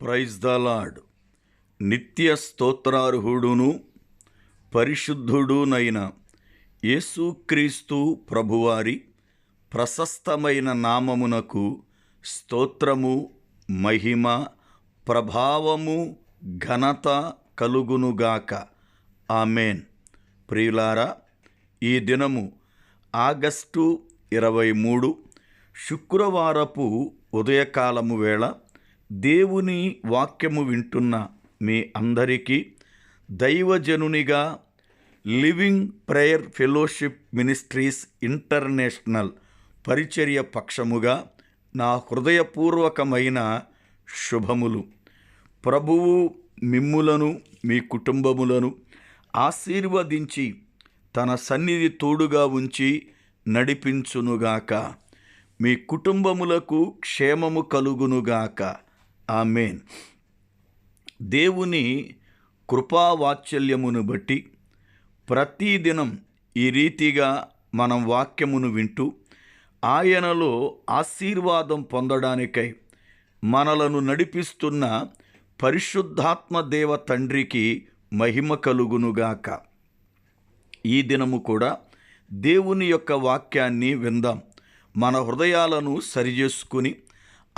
Praise the lord నిత్య స్తోత్రార్హుడును పరిశుద్ధుడునైన యేసుక్రీస్తు ప్రభువారి ప్రశస్తమైన నామమునకు స్తోత్రము మహిమ ప్రభావము ఘనత కలుగునుగాక ఆమెన్. ప్రియులారా ఈ దినము ఆగస్టు ఇరవై మూడు శుక్రవారపు ఉదయకాలము వేళ దేవుని వాక్యము వింటున్న మీ అందరికీ దైవజనునిగా living prayer fellowship ministries international పరిచర్య పక్షముగా నా హృదయపూర్వకమైన శుభములు. ప్రభువు మిమ్ములను మీ కుటుంబములను ఆశీర్వదించి తన సన్నిధి తోడుగా ఉంచి నడిపించునుగాక. మీ కుటుంబములకు క్షేమము కలుగునుగాక. ఆమెన్. దేవుని కృపావాత్సల్యమును బట్టి ప్రతిదినం ఈ రీతిగా మనం వాక్యమును వింటూ ఆయనలో ఆశీర్వాదం పొందడానికై మనలను నడిపిస్తున్న పరిశుద్ధాత్మ దేవ తండ్రికి మహిమ కలుగునుగాక. ఈ దినము కూడా దేవుని యొక్క వాక్యాన్ని విందాం. మన హృదయాలను సరిచేసుకుని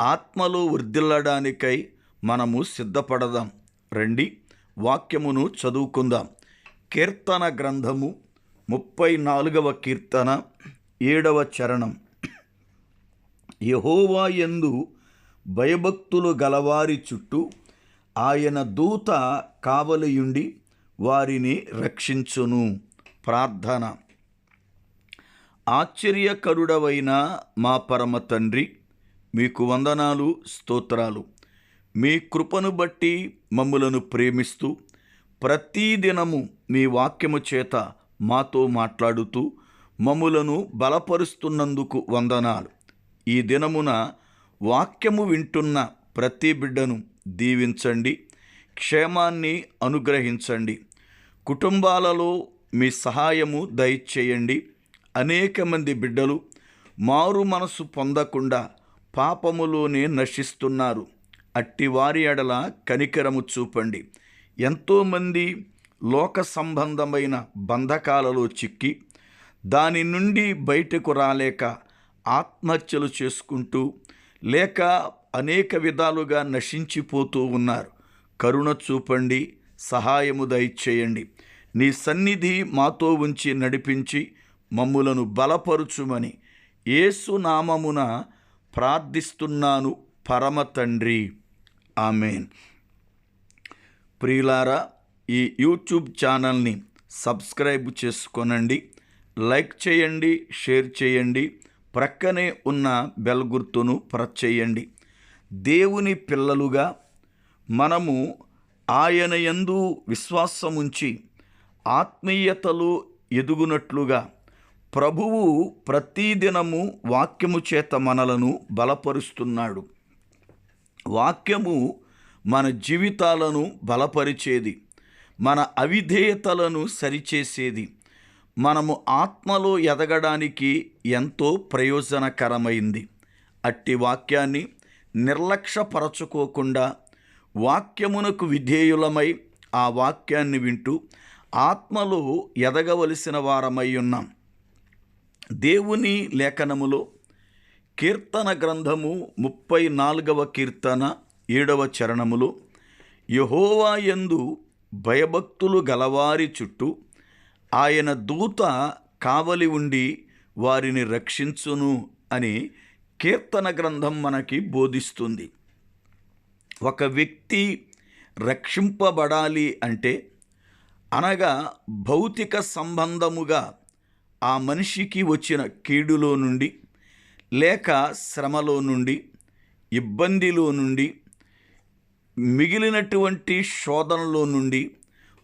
ఆత్మలో వృద్ధిల్లడానికై మనము సిద్ధపడదాం. రండి వాక్యమును చదువుకుందాం. కీర్తన గ్రంథము ముప్పై నాలుగవ కీర్తన ఏడవ చరణం. యహోవా యందు భయభక్తులు గలవారి చుట్టూ ఆయన దూత కావలియుండి వారిని రక్షించును. ప్రార్థన. ఆశ్చర్యకరుడవైన మా పరమ తండ్రి మీకు వందనాలు స్తోత్రాలు. మీ కృపను బట్టి మమ్ములను ప్రేమిస్తూ ప్రతిదినము మీ వాక్యము చేత మాతో మాట్లాడుతూ మమ్ములను బలపరుస్తున్నందుకు వందనాలు. ఈ దినమున వాక్యము వింటున్న ప్రతి బిడ్డను దీవించండి క్షేమాన్ని అనుగ్రహించండి. కుటుంబాలలో మీ సహాయము దయచేయండి. అనేక మంది బిడ్డలు మారు మనసు పొందకుండా పాపములోనే నశిస్తున్నారు. అట్టి వారి ఎడల కనికరము చూపండి. ఎంతోమంది లోక సంబంధమైన బంధకాలలో చిక్కి దాని నుండి బయటకు రాలేక ఆత్మహత్యలు చేసుకుంటూ లేక అనేక విధాలుగా నశించిపోతూ ఉన్నారు. కరుణ చూపండి సహాయము దయచేయండి. నీ సన్నిధి మాతో ఉంచి నడిపించి మమ్ములను బలపరుచుమని. ఏసునామమున నామమున ప్రార్థిస్తున్నాను పరమ తండ్రి. ఆమెన్. ప్రియులారా ఈ యూట్యూబ్ ఛానల్ని సబ్స్క్రైబ్ చేసుకోనండి లైక్ చేయండి షేర్ చేయండి ప్రక్కనే ఉన్న బెల్ గుర్తును ప్రెస్ చేయండి. దేవుని పిల్లలుగా మనము ఆయన యందు విశ్వాసముంచి ఆత్మీయతలు ఎదుగునట్లుగా ప్రభువు ప్రతిదినము వాక్యము చేత మనలను బలపరుస్తున్నాడు. వాక్యము మన జీవితాలను బలపరిచేది. మన అవిధేయతలను సరిచేసేది. మనము ఆత్మలో ఎదగడానికి ఎంతో ప్రయోజనకరమైంది. అట్టి వాక్యాన్ని నిర్లక్ష్యపరచుకోకుండా వాక్యమునకు విధేయులమై ఆ వాక్యాన్ని వింటూ ఆత్మలో ఎదగవలసిన వారమై ఉన్నాం. దేవుని లేఖనములో కీర్తన గ్రంథము ముప్పై నాలుగవ కీర్తన ఏడవ చరణములో యహోవా యందు భయభక్తులు గలవారి చుట్టూ ఆయన దూత కావలి ఉండి వారిని రక్షించును అని కీర్తన గ్రంథం మనకి బోధిస్తుంది. ఒక వ్యక్తి రక్షింపబడాలి అంటే అనగా భౌతిక సంబంధముగా ఆ మనిషికి వచ్చిన కీడులో నుండి లేక శ్రమలో నుండి ఇబ్బందిలో నుండి మిగిలినటువంటి శోధనలో నుండి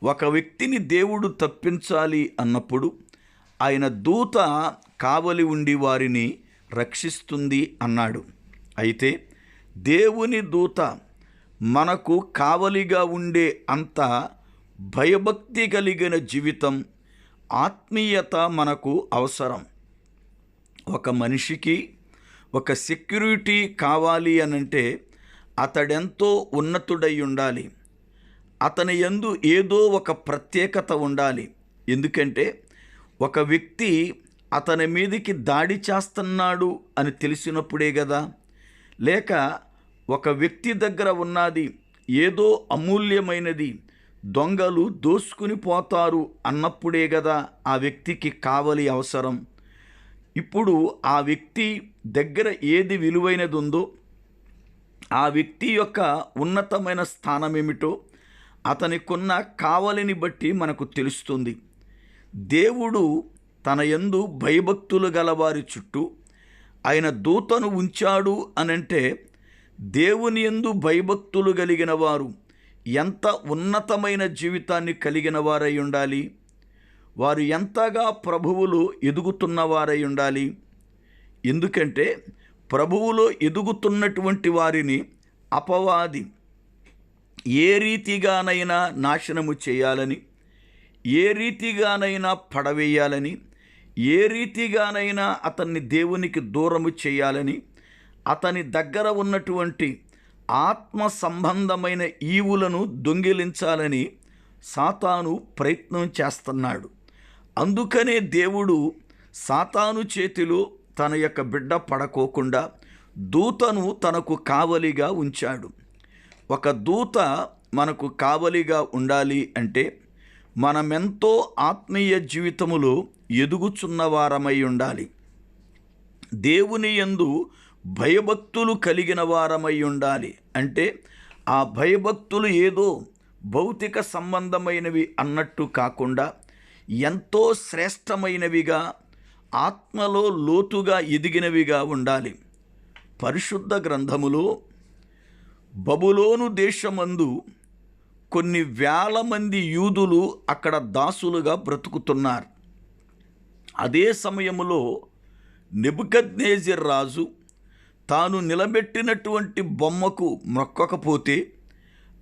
ఒక వ్యక్తిని దేవుడు తప్పించాలి అన్నప్పుడు ఆయన దూత కావలి ఉండి వారిని రక్షిస్తుంది అన్నాడు. అయితే దేవుని దూత మనకు కావలిగా ఉండే అంత భయభక్తి కలిగిన జీవితం ఆత్మీయత మనకు అవసరం. ఒక మనిషికి ఒక సెక్యూరిటీ కావాలి అనంటే అతడెంతో ఉన్నతుడై ఉండాలి. అతని యందు ఏదో ఒక ప్రత్యేకత ఉండాలి. ఎందుకంటే ఒక వ్యక్తి అతని మీదికి దాడి చేస్తున్నాడు అని తెలిసినప్పుడే కదా లేక ఒక వ్యక్తి దగ్గర ఉన్నది ఏదో అమూల్యమైనది దొంగలు దోసుకుని పోతారు అన్నప్పుడే కదా ఆ వ్యక్తికి కావలి అవసరం. ఇప్పుడు ఆ వ్యక్తి దగ్గర ఏది విలువైనది ఉందో ఆ వ్యక్తి యొక్క ఉన్నతమైన స్థానం ఏమిటో అతనికున్న కావలిని బట్టి మనకు తెలుస్తుంది. దేవుడు తన యందు భయభక్తులు గలవారి చుట్టూ ఆయన దూతను ఉంచాడు అనంటే దేవుని ఎందు భయభక్తులు కలిగిన వారు ఎంత ఉన్నతమైన జీవితాన్ని కలిగిన వారై ఉండాలి? వారు ఎంతగా ప్రభువులు ఎదుగుతున్నవారై ఉండాలి? ఎందుకంటే ప్రభువులో ఎదుగుతున్నటువంటి వారిని అపవాది ఏ రీతిగానైనా నాశనము చేయాలని ఏ రీతిగానైనా పడవేయాలని ఏ రీతిగానైనా అతన్ని దేవునికి దూరము చేయాలని అతని దగ్గర ఉన్నటువంటి ఆత్మ సంబంధమైన ఈవులను దొంగిలించాలని సాతాను ప్రయత్నం చేస్తున్నాడు. అందుకనే దేవుడు సాతాను చేతిలో తన యొక్క బిడ్డ పడకోకుండా దూతను తనకు కావలిగా ఉంచాడు. ఒక దూత మనకు కావలిగా ఉండాలి అంటే మనమెంతో ఆత్మీయ జీవితములో ఎదుగుచున్న వారమై ఉండాలి. దేవుని యందు భయభక్తులు కలిగిన వారమై ఉండాలి. అంటే ఆ భయభక్తులు ఏదో భౌతిక సంబంధమైనవి అన్నట్టు కాకుండా ఎంతో శ్రేష్టమైనవిగా ఆత్మలో లోతుగా ఎదిగినవిగా ఉండాలి. పరిశుద్ధ గ్రంథములో బబులోను దేశమందు కొన్ని వేల మంది యూదులు అక్కడ దాసులుగా బ్రతుకుతున్నారు. అదే సమయంలో నెబుకద్నేజర్ రాజు తాను నిలబెట్టినటువంటి బొమ్మకు మొక్కకపోతే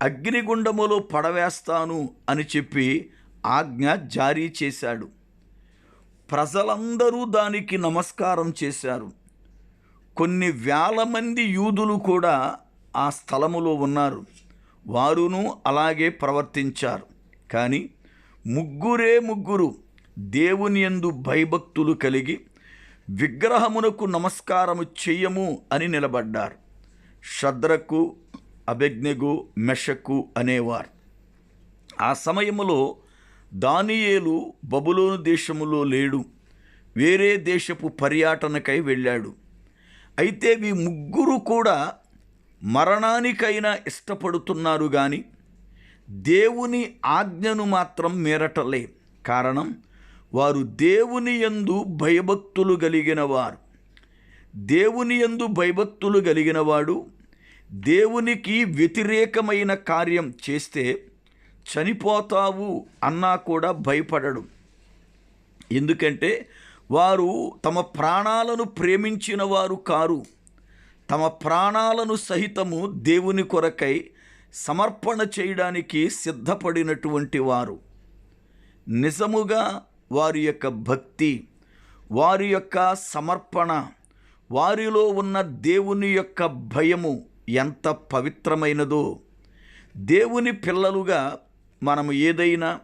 అగ్నిగుండములో పడవేస్తాను అని చెప్పి ఆజ్ఞ జారీ చేశాడు. ప్రజలందరూ దానికి నమస్కారం చేశారు. కొన్ని వేల మంది యూదులు కూడా ఆ స్థలములో ఉన్నారు. వారును అలాగే ప్రవర్తించారు. కానీ ముగ్గురే ముగ్గురు దేవుని యందు భయభక్తులు కలిగి విగ్రహమునకు నమస్కారము చెయ్యము అని నిలబడ్డారు. శద్రకు అభిజ్ఞగు మెషకు అనేవారు. ఆ సమయములో దానియేలు బబులోను దేశములో లేడు. వేరే దేశపు పర్యటనకై వెళ్ళాడు. అయితే ఈ ముగ్గురు కూడా మరణానికైనా ఇష్టపడుతున్నారు కానీ దేవుని ఆజ్ఞను మాత్రం మేరటలే. కారణం వారు దేవుని యందు భయభక్తులు కలిగిన వారు దేవుని యందు భయభక్తులు కలిగినవాడు దేవునికి వ్యతిరేకమైన కార్యం చేస్తే చనిపోతావు అన్నా కూడా భయపడడు. ఎందుకంటే వారు తమ ప్రాణాలను ప్రేమించిన వారు కారు. తమ ప్రాణాలను సహితము దేవుని కొరకై సమర్పణ చేయడానికి సిద్ధపడినటువంటి వారు. నిజముగా వారి యొక్క భక్తి వారి యొక్క సమర్పణ వారిలో ఉన్న దేవుని యొక్క భయము ఎంత పవిత్రమైనదో. దేవుని పిల్లలుగా మనము ఏదైనా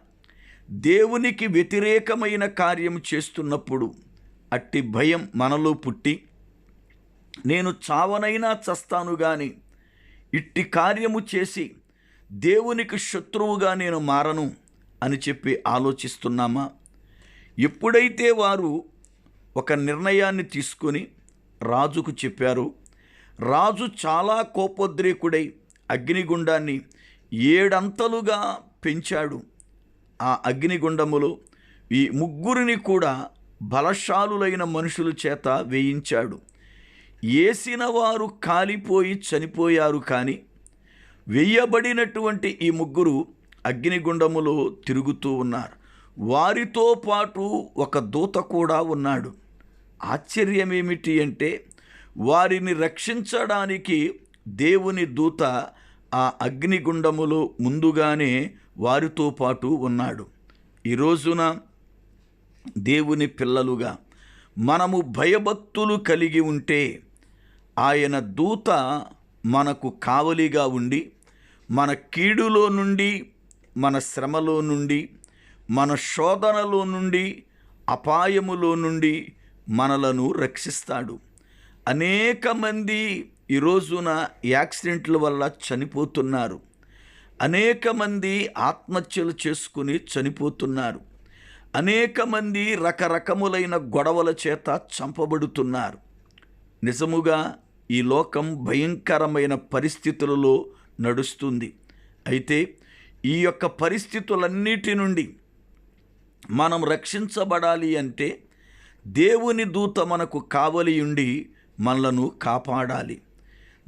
దేవునికి వ్యతిరేకమైన కార్యం చేస్తున్నప్పుడు అట్టి భయం మనలో పుట్టి నేను చావనైనా చస్తాను గాని ఇట్టి కార్యము చేసి దేవునికి శత్రువుగా నేను మారను అని చెప్పి ఆలోచిస్తున్నామా? ఎప్పుడైతే వారు ఒక నిర్ణయాన్ని తీసుకొని రాజుకు చెప్పారు రాజు చాలా కోపోద్రేకుడై అగ్నిగుండాన్ని ఏడంతలుగా పెంచాడు. ఆ అగ్నిగుండములో ఈ ముగ్గురిని కూడా బలశాలులైన మనుషుల చేత వేయించాడు. వేసిన వారు కాలిపోయి చనిపోయారు కానీ వేయబడినటువంటి ఈ ముగ్గురు అగ్నిగుండములో తిరుగుతూ ఉన్నారు. వారితో పాటు ఒక దూత కూడా ఉన్నాడు. ఆశ్చర్యమేమిటి అంటే వారిని రక్షించడానికి దేవుని దూత ఆ అగ్నిగుండములో ముందుగానే వారితో పాటు ఉన్నాడు. ఈ రోజున దేవుని పిల్లలుగా మనము భయభక్తులు కలిగి ఉంటే ఆయన దూత మనకు కావలిగా ఉండి మన కీడులో నుండి మన శ్రమలో నుండి మన శోధనలో నుండి అపాయములో నుండి మనలను రక్షిస్తాడు. అనేక మంది ఈ రోజున యాక్సిడెంట్ల వల్ల చనిపోతున్నారు. అనేక మంది ఆత్మహత్యలు చేసుకుని చనిపోతున్నారు. అనేక మంది రకరకములైన గొడవల చేత చంపబడుతున్నారు. నిజముగా ఈ లోకం భయంకరమైన పరిస్థితులలో నడుస్తుంది. అయితే ఈ యొక్క పరిస్థితులన్నిటి నుండి మనం రక్షించబడాలి అంటే దేవుని దూత మనకు కావలి ఉండి మనలను కాపాడాలి.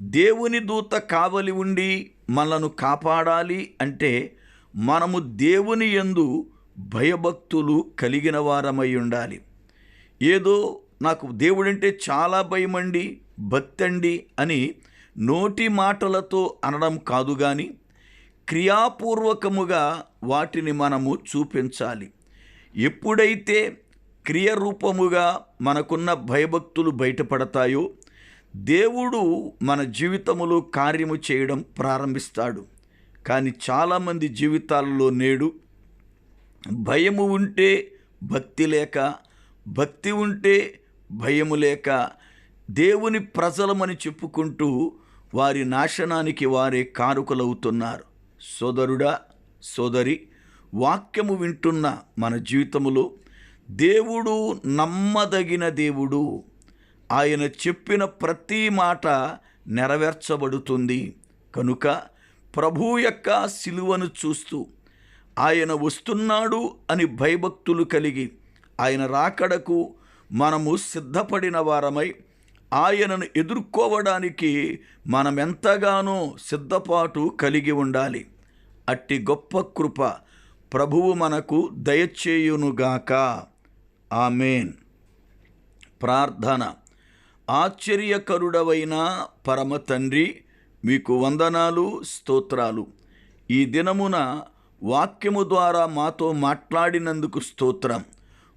దేవుని దూత కావలి ఉండి మనలను కాపాడాలి అంటే మనము దేవుని యందు భయభక్తులు కలిగిన వారమై ఉండాలి. ఏదో నాకు దేవుడంటే చాలా భయమండి భక్తండి అని నోటి మాటలతో అనడం కాదు కానీ క్రియాపూర్వకముగా వాటిని మనము చూపించాలి. ఎప్పుడైతే క్రియరూపముగా మనకున్న భయభక్తులు బయటపడతాయో దేవుడు మన జీవితములో కార్యము చేయడం ప్రారంభిస్తాడు. కానీ చాలామంది జీవితాలలో నేడు భయము ఉంటే భక్తి లేక భక్తి ఉంటే భయము లేక దేవుని ప్రజలమని చెప్పుకుంటూ వారి నాశనానికి వారే కారుకులవుతున్నారు. సోదరుడా సోదరి వాక్యము వింటున్న మన జీవితములో దేవుడు నమ్మదగిన దేవుడు. ఆయన చెప్పిన ప్రతి మాట నెరవేర్చబడుతుంది. కనుక ప్రభు యొక్క సిలువను చూస్తూ ఆయన వస్తున్నాడు అని భయభక్తులు కలిగి ఆయన రాకడకు మనము సిద్ధపడిన వారమై ఆయనను ఎదుర్కోవడానికి మనమెంతగానో సిద్ధపాటు కలిగి ఉండాలి. అట్టి గొప్ప కృప ప్రభువు మనకు దయచేయునుగాక. ఆమెన్. ప్రార్థన. ఆశ్చర్యకరుడవైన పరమ తండ్రి మీకు వందనాలు స్తోత్రాలు. ఈ దినమున వాక్యము ద్వారా మాతో మాట్లాడినందుకు స్తోత్రం.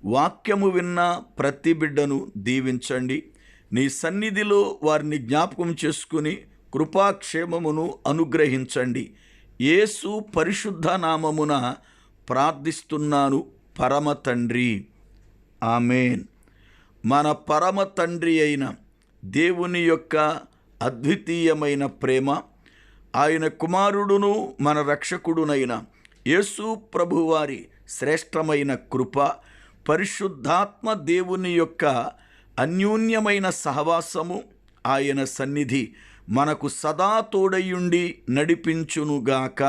వాక్యము విన్న ప్రతి బిడ్డను దీవించండి. నీ సన్నిధిలో వారిని జ్ఞాపకం చేసుకుని కృపాక్షేమమును అనుగ్రహించండి. యేసు పరిశుద్ధ నామమున ప్రార్థిస్తున్నాను పరమ తండ్రి. ఆమెన్. మన పరమ తండ్రి అయిన దేవుని యొక్క అద్వితీయమైన ప్రేమ ఆయన కుమారుడును మన రక్షకుడునైన యేసు ప్రభువారి శ్రేష్టమైన కృప పరిశుద్ధాత్మ దేవుని యొక్క అన్యోన్యమైన సహవాసము ఆయన సన్నిధి మనకు సదా తోడయుండి నడిపించునుగాక.